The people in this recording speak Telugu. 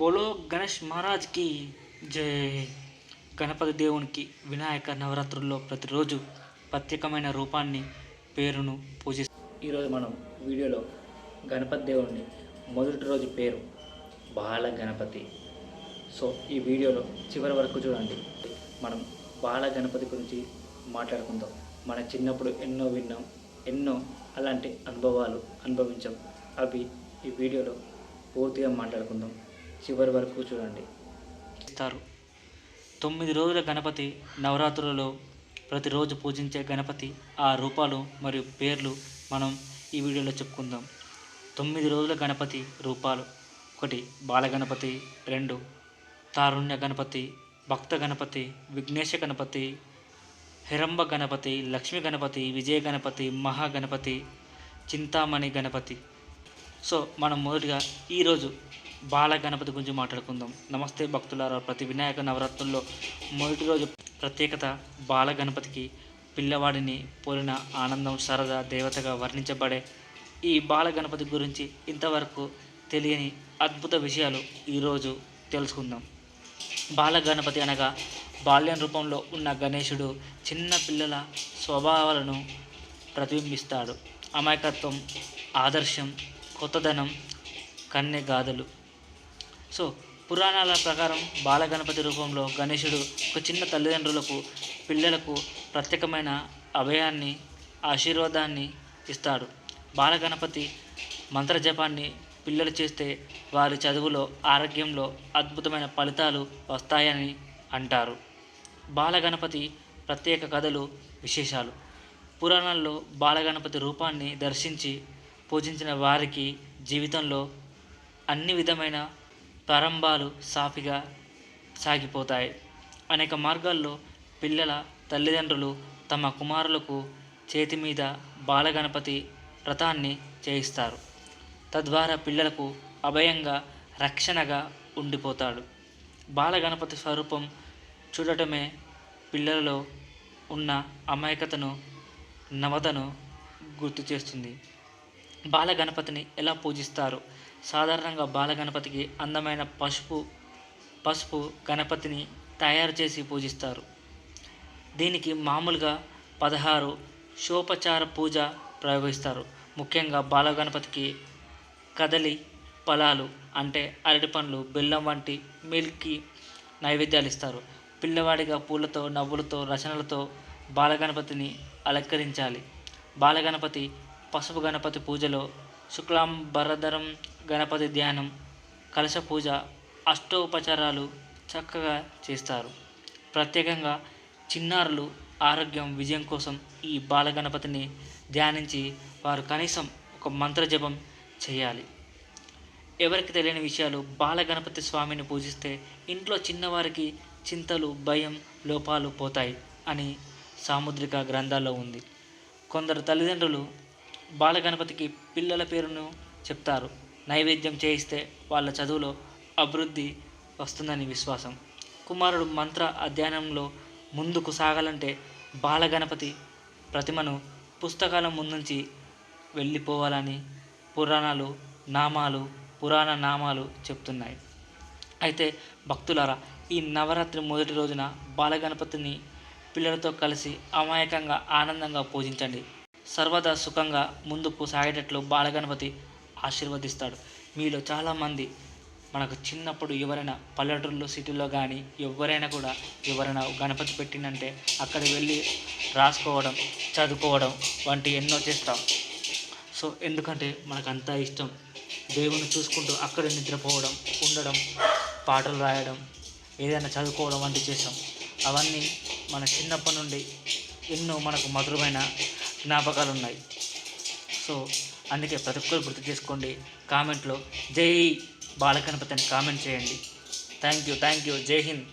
బోలో గణేష్ మహారాజ్కి జై గణపతి దేవునికి వినాయక నవరాత్రుల్లో ప్రతిరోజు ప్రత్యేకమైన రూపాన్ని పేరును పూజి ఈరోజు మనం వీడియోలో గణపతి దేవుడిని మొదటి రోజు పేరు బాల గణపతి. సో ఈ వీడియోలో చివరి వరకు చూడండి. మనం బాల గణపతి గురించి మాట్లాడుకుందాం. మన చిన్నప్పుడు ఎన్నో విన్నాం ఎన్నో అలాంటి అనుభవాలు అనుభవించాం. అవి ఈ వీడియోలో పూర్తిగా మాట్లాడుకుందాం. చివరి వరకు చూడండి. ఇస్తారు. తొమ్మిది రోజుల గణపతి నవరాత్రులలో ప్రతిరోజు పూజించే గణపతి ఆ రూపాలు మరియు పేర్లు మనం ఈ వీడియోలో చెప్పుకుందాం. తొమ్మిది రోజుల గణపతి రూపాలు. ఒకటి బాలగణపతి. రెండు తారుణ్య గణపతి. భక్త గణపతి. విఘ్నేశ గణపతి. హిరంబ గణపతి. లక్ష్మీ గణపతి. విజయ గణపతి. మహాగణపతి చింతామణి గణపతి. సో మనం మొదటిగా ఈరోజు బాల గణపతి గురించి మాట్లాడుకుందాం. నమస్తే భక్తులారా ప్రతి వినాయక నవరాత్రుల్లో మొదటి రోజు ప్రత్యేకత బాల గణపతికి పిల్లవాడిని పోలిన ఆనందం సరదా దేవతగా వర్ణించబడే ఈ బాల గణపతి గురించి ఇంతవరకు తెలియని అద్భుత విషయాలు ఈరోజు తెలుసుకుందాం. బాల గణపతి అనగా బాల్యం రూపంలో ఉన్న గణేశుడు చిన్న పిల్లల స్వభావాలను ప్రతిబింబిస్తాడు. అమాయకత్వం ఆదర్శం కొత్తదనం కన్నె గాథలు సో పురాణాల ప్రకారం బాలగణపతి రూపంలో గణేశుడు ఒక చిన్న తల్లిదండ్రులకు పిల్లలకు ప్రత్యేకమైన అభయాన్ని ఆశీర్వాదాన్ని ఇస్తాడు. బాలగణపతి మంత్రజపాన్ని పిల్లలు చేస్తే వారి చదువులో ఆరోగ్యంలో అద్భుతమైన ఫలితాలు వస్తాయని అంటారు. బాలగణపతి ప్రత్యేక కథలు విశేషాలు. పురాణాల్లో బాలగణపతి రూపాన్ని దర్శించి పూజించిన వారికి జీవితంలో అన్ని విధమైన ప్రారంభాలు సాఫీగా సాగిపోతాయి. అనేక మార్గాల్లో పిల్లల తల్లిదండ్రులు తమ కుమారులకు చేతి మీద బాలగణపతి వ్రతాన్ని చేయిస్తారు. తద్వారా పిల్లలకు అభయంగా రక్షణగా ఉండిపోతాడు. బాలగణపతి స్వరూపం చూడటమే పిల్లలలో ఉన్న అమాయకతను నవతను గుర్తు చేస్తుంది. బాలగణపతిని ఎలా పూజిస్తారు? సాధారణంగా బాలగణపతికి అందమైన పసుపు పసుపు గణపతిని తయారు చేసి పూజిస్తారు. దీనికి మామూలుగా పదహారు షోపచార పూజ ప్రయోగిస్తారు. ముఖ్యంగా బాలగణపతికి కదలి ఫలాలు అంటే అరటి పండ్లు బెల్లం వంటి మిల్క్కి నైవేద్యాలు ఇస్తారు. పిల్లవాడిగా పూలతో నవ్వులతో రచనలతో బాలగణపతిని అలంకరించాలి. బాలగణపతి పసుపు గణపతి పూజలో శుక్లాంబరధరం గణపతి ధ్యానం కలశ పూజ అష్టోపచారాలు చక్కగా చేస్తారు. ప్రత్యేకంగా చిన్నారులు ఆరోగ్యం విజయం కోసం ఈ బాలగణపతిని ధ్యానించి వారు కనీసం ఒక మంత్రజపం చేయాలి. ఎవరికి తెలియని విషయాలు బాలగణపతి స్వామిని పూజిస్తే ఇంట్లో చిన్నవారికి చింతలు భయం లోపాలు పోతాయి అని సాముద్రిక గ్రంథాల్లో ఉంది. కొందరు తల్లిదండ్రులు బాలగణపతికి పిల్లల పేరును చెప్తారు. నైవేద్యం చేయిస్తే వాళ్ళ చదువులో అభివృద్ధి వస్తుందని విశ్వాసం. కుమారుడు మంత్ర అధ్యయనంలో ముందుకు సాగాలంటే బాలగణపతి ప్రతిమను పుస్తకాల ముందుంచి వెళ్ళిపోవాలని పురాణాలు నామాలు పురాణ నామాలు చెప్తున్నాయి. అయితే భక్తులారా ఈ నవరాత్రి మొదటి రోజున బాలగణపతిని పిల్లలతో కలిసి అమాయకంగా ఆనందంగా పూజించండి. సర్వదా సుఖంగా ముందుకు సాగేటట్లు బాలగణపతి ఆశీర్వదిస్తాడు. మీలో చాలామంది మనకు చిన్నప్పుడు ఎవరైనా పల్లెటూరులో సిటీలో కానీ ఎవరైనా కూడా ఎవరైనా గణపతి పెట్టిందంటే అక్కడికి వెళ్ళి రాసుకోవడం చదువుకోవడం వంటి ఎన్నో చేస్తాం. సో ఎందుకంటే మనకు అంతా ఇష్టం దేవుని చూసుకుంటూ అక్కడ నిద్రపోవడం ఉండడం పాటలు రాయడం ఏదైనా చదువుకోవడం వంటి చేస్తాం. అవన్నీ మన చిన్నప్పటి నుండి ఎన్నో మనకు మధురమైన జ్ఞాపకాలు ఉన్నాయి సో అందుకే ప్రతి ఒక్కరు గుర్తు చేసుకోండి కామెంట్లో జై బాలగణపతి అని కామెంట్ చేయండి. థ్యాంక్ యూ థ్యాంక్ యూ జై హింద్.